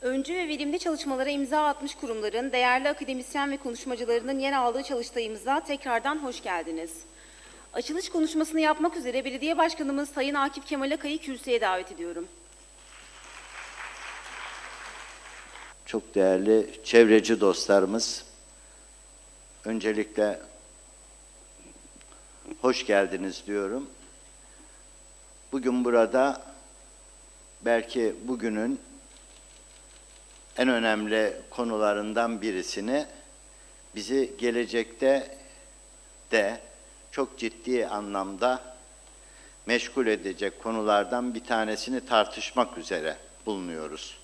Öncü ve verimli çalışmalara imza atmış kurumların, değerli akademisyen ve konuşmacılarının yer aldığı çalıştayımıza tekrardan hoş geldiniz. Açılış konuşmasını yapmak üzere Belediye Başkanımız Sayın Akif Kemal Akay'ı kürsüye davet ediyorum. Çok değerli çevreci dostlarımız, öncelikle hoş geldiniz diyorum. Bugün burada belki bugünün en önemli konularından birisini bizi gelecekte de çok ciddi anlamda meşgul edecek konulardan bir tanesini tartışmak üzere bulunuyoruz.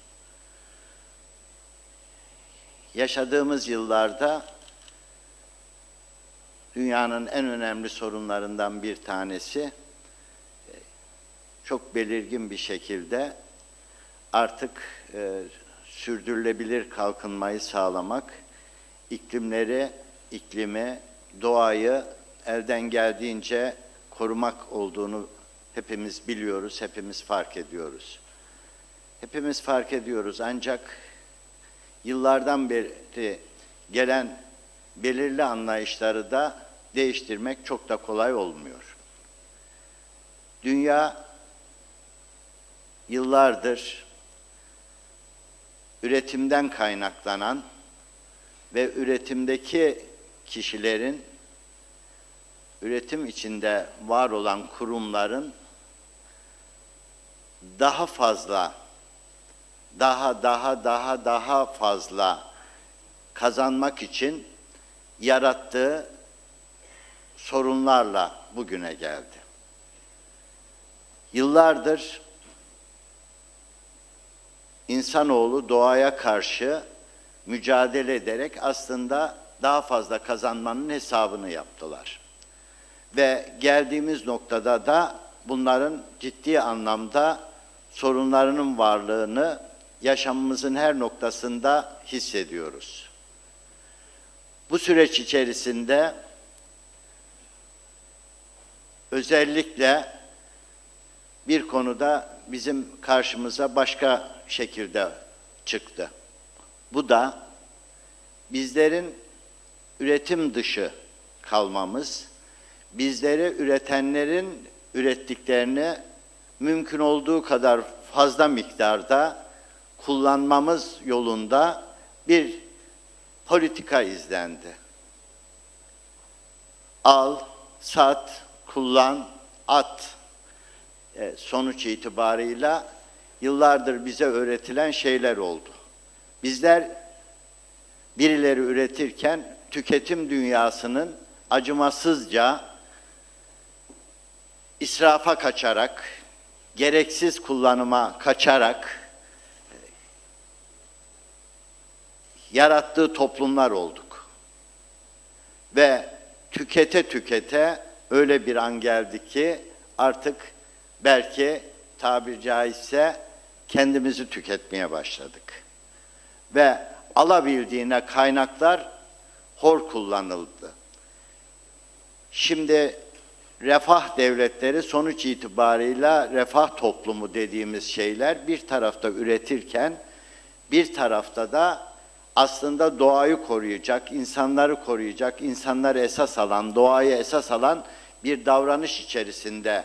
Yaşadığımız yıllarda dünyanın en önemli sorunlarından bir tanesi e, çok belirgin bir şekilde artık e, sürdürülebilir kalkınmayı sağlamak, iklimleri, iklimi, doğayı elden geldiğince korumak olduğunu hepimiz biliyoruz, hepimiz fark ediyoruz. Hepimiz fark ediyoruz ancak yıllardan beri gelen belirli anlayışları da değiştirmek çok da kolay olmuyor. Dünya yıllardır üretimden kaynaklanan ve üretimdeki kişilerin üretim içinde var olan kurumların daha fazla daha daha daha daha fazla kazanmak için yarattığı sorunlarla bugüne geldi. Yıllardır insanoğlu doğaya karşı mücadele ederek aslında daha fazla kazanmanın hesabını yaptılar. Ve geldiğimiz noktada da bunların ciddi anlamda sorunlarının varlığını yaşamımızın her noktasında hissediyoruz. Bu süreç içerisinde özellikle bir konuda bizim karşımıza başka şekilde çıktı. Bu da bizlerin üretim dışı kalmamız, bizleri üretenlerin ürettiklerini mümkün olduğu kadar fazla miktarda kullanmamız yolunda bir politika izlendi. Al, sat, kullan, at sonuç itibarıyla yıllardır bize öğretilen şeyler oldu. Bizler birileri üretirken tüketim dünyasının acımasızca israfa kaçarak, gereksiz kullanıma kaçarak yarattığı toplumlar olduk. Ve tükete tükete öyle bir an geldi ki artık belki tabir caizse kendimizi tüketmeye başladık. Ve alabildiğine kaynaklar hor kullanıldı. Şimdi refah devletleri sonuç itibarıyla refah toplumu dediğimiz şeyler bir tarafta üretirken bir tarafta da aslında doğayı koruyacak, insanları koruyacak, insanları esas alan, doğayı esas alan bir davranış içerisinde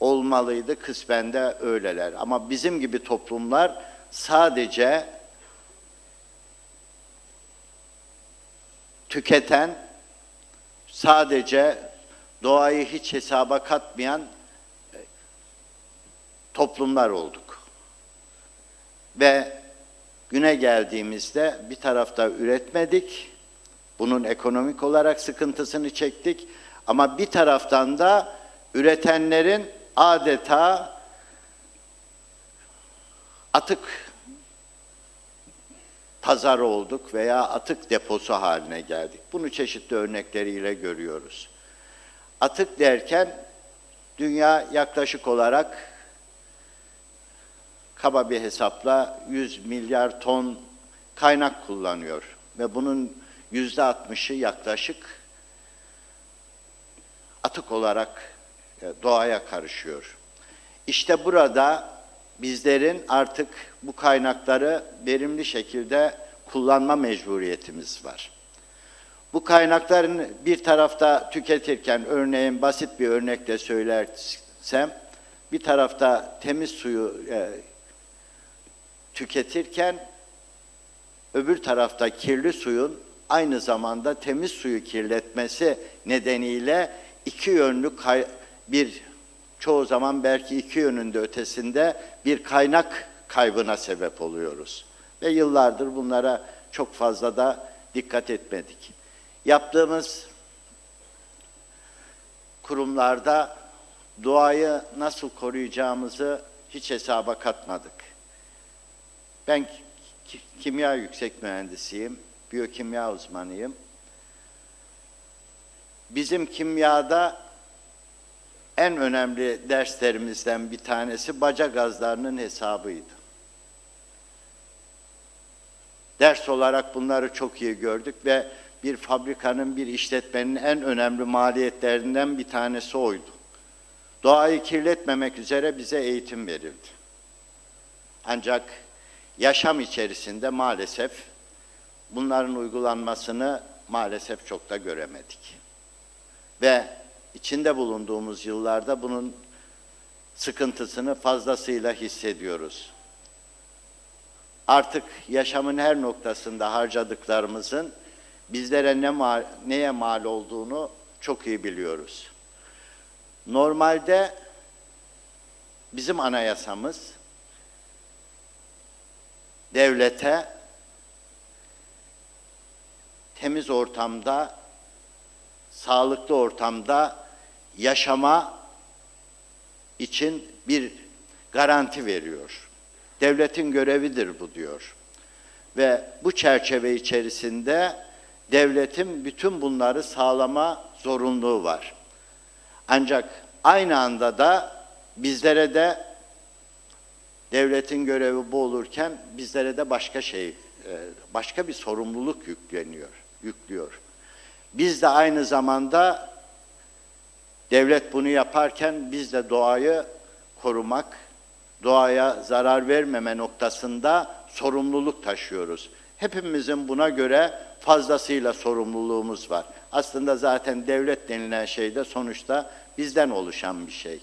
olmalıydı. Kısmen de öyleler. Ama bizim gibi toplumlar sadece tüketen, sadece doğayı hiç hesaba katmayan e, toplumlar olduk. Ve güne geldiğimizde bir tarafta üretmedik, bunun ekonomik olarak sıkıntısını çektik ama bir taraftan da üretenlerin adeta atık pazarı olduk veya atık deposu haline geldik. Bunu çeşitli örnekleriyle görüyoruz. Atık derken dünya yaklaşık olarak kaba bir hesapla 100 milyar ton kaynak kullanıyor ve bunun yüzde 60'ı yaklaşık atık olarak doğaya karışıyor. İşte burada bizlerin artık bu kaynakları verimli şekilde kullanma mecburiyetimiz var. Bu kaynakların bir tarafta tüketirken örneğin basit bir örnekle söylersem bir tarafta temiz suyu e, tüketirken öbür tarafta kirli suyun aynı zamanda temiz suyu kirletmesi nedeniyle iki yönlü kay- bir çoğu zaman belki iki yönünde ötesinde bir kaynak kaybına sebep oluyoruz. Ve yıllardır bunlara çok fazla da dikkat etmedik. Yaptığımız kurumlarda doğayı nasıl koruyacağımızı hiç hesaba katmadık. Ben ki- kimya yüksek mühendisiyim, biyokimya uzmanıyım. Bizim kimyada en önemli derslerimizden bir tanesi baca gazlarının hesabıydı. Ders olarak bunları çok iyi gördük ve bir fabrikanın, bir işletmenin en önemli maliyetlerinden bir tanesi oydu. Doğayı kirletmemek üzere bize eğitim verildi. Ancak yaşam içerisinde maalesef bunların uygulanmasını maalesef çok da göremedik. Ve içinde bulunduğumuz yıllarda bunun sıkıntısını fazlasıyla hissediyoruz. Artık yaşamın her noktasında harcadıklarımızın bizlere ne mal, neye mal olduğunu çok iyi biliyoruz. Normalde bizim anayasamız devlete temiz ortamda, sağlıklı ortamda yaşama için bir garanti veriyor. Devletin görevidir bu diyor. Ve bu çerçeve içerisinde devletin bütün bunları sağlama zorunluluğu var. Ancak aynı anda da bizlere de devletin görevi bu olurken bizlere de başka şey, e, başka bir sorumluluk yükleniyor, yüklüyor. Biz de aynı zamanda devlet bunu yaparken biz de doğayı korumak, doğaya zarar vermeme noktasında sorumluluk taşıyoruz. Hepimizin buna göre fazlasıyla sorumluluğumuz var. Aslında zaten devlet denilen şey de sonuçta bizden oluşan bir şey.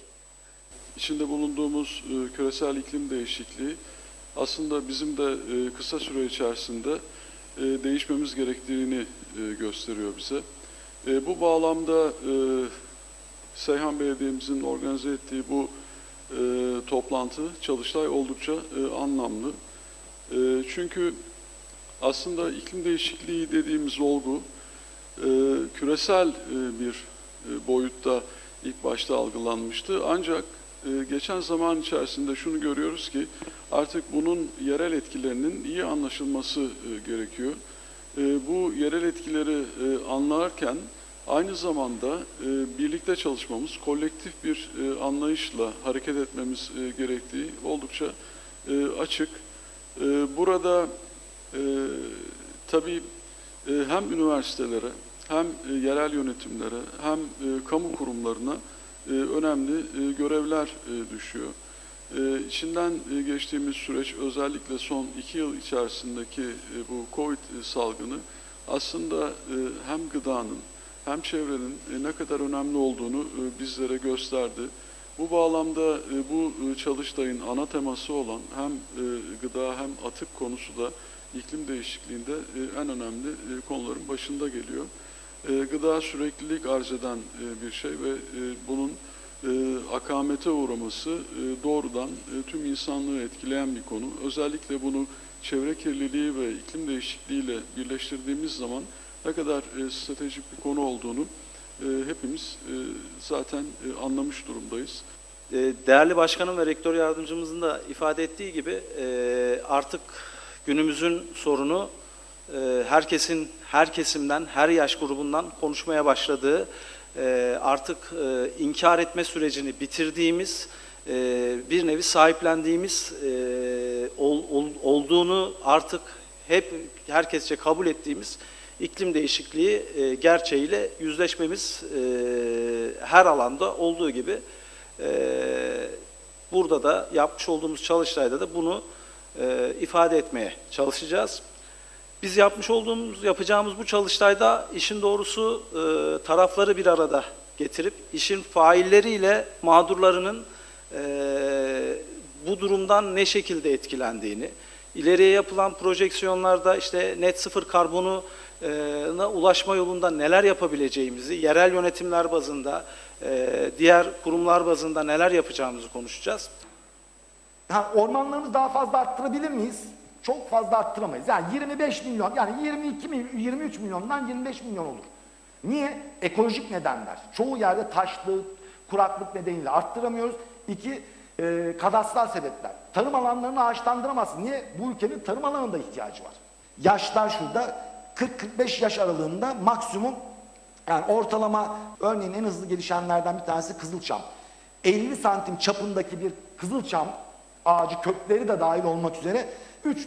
İçinde bulunduğumuz e, küresel iklim değişikliği aslında bizim de e, kısa süre içerisinde e, değişmemiz gerektiğini gösteriyor bize. Bu bağlamda Seyhan Belediye'mizin organize ettiği bu e, toplantı, çalıştay oldukça e, anlamlı. E, çünkü aslında iklim değişikliği dediğimiz olgu e, küresel e, bir e, boyutta ilk başta algılanmıştı. Ancak e, geçen zaman içerisinde şunu görüyoruz ki artık bunun yerel etkilerinin iyi anlaşılması e, gerekiyor. E, bu yerel etkileri e, anlarken aynı zamanda e, birlikte çalışmamız, kolektif bir e, anlayışla hareket etmemiz e, gerektiği oldukça e, açık. E, burada e, tabii e, hem üniversitelere hem e, yerel yönetimlere hem e, kamu kurumlarına e, önemli e, görevler e, düşüyor. E, içinden e, geçtiğimiz süreç özellikle son iki yıl içerisindeki e, bu Covid e, salgını aslında e, hem gıdanın hem çevrenin e, ne kadar önemli olduğunu e, bizlere gösterdi. Bu bağlamda e, bu çalıştayın ana teması olan hem gıda hem atık konusu da iklim değişikliğinde en önemli konuların başında geliyor. Gıda süreklilik arz eden bir şey ve bunun akamete uğraması doğrudan tüm insanlığı etkileyen bir konu. Özellikle bunu çevre kirliliği ve iklim değişikliğiyle birleştirdiğimiz zaman ne kadar e, stratejik bir konu olduğunu e, hepimiz e, zaten e, anlamış durumdayız. E, Değerli başkanım ve rektör yardımcımızın da ifade ettiği gibi e, artık günümüzün sorunu e, herkesin, her kesimden, her yaş grubundan konuşmaya başladığı, e, artık e, inkar etme sürecini bitirdiğimiz, e, bir nevi sahiplendiğimiz e, ol- ol- olduğunu artık hep herkesçe kabul ettiğimiz iklim değişikliği e, gerçeğiyle yüzleşmemiz e, her alanda olduğu gibi e, burada da yapmış olduğumuz çalıştayda da bunu e, ifade etmeye çalışacağız. Biz yapmış olduğumuz, yapacağımız bu çalıştayda işin doğrusu e, tarafları bir arada getirip işin failleriyle mağdurlarının e, bu durumdan ne şekilde etkilendiğini, ileriye yapılan projeksiyonlarda işte net sıfır karbonu ulaşma yolunda neler yapabileceğimizi, yerel yönetimler bazında, diğer kurumlar bazında neler yapacağımızı konuşacağız. Ha, ormanlarımızı daha fazla arttırabilir miyiz? Çok fazla arttıramayız. Yani 25 milyon, yani 22 milyon, 23 milyondan 25 milyon olur. Niye? Ekolojik nedenler. Çoğu yerde taşlık, kuraklık nedeniyle arttıramıyoruz. İki, e, kadastral sebepler. Tarım alanlarını ağaçlandıramazsın. Niye? Bu ülkenin tarım alanında ihtiyacı var. Yaşlar şurada 40-45 yaş aralığında maksimum yani ortalama örneğin en hızlı gelişenlerden bir tanesi Kızılçam. 50 santim çapındaki bir Kızılçam ağacı kökleri de dahil olmak üzere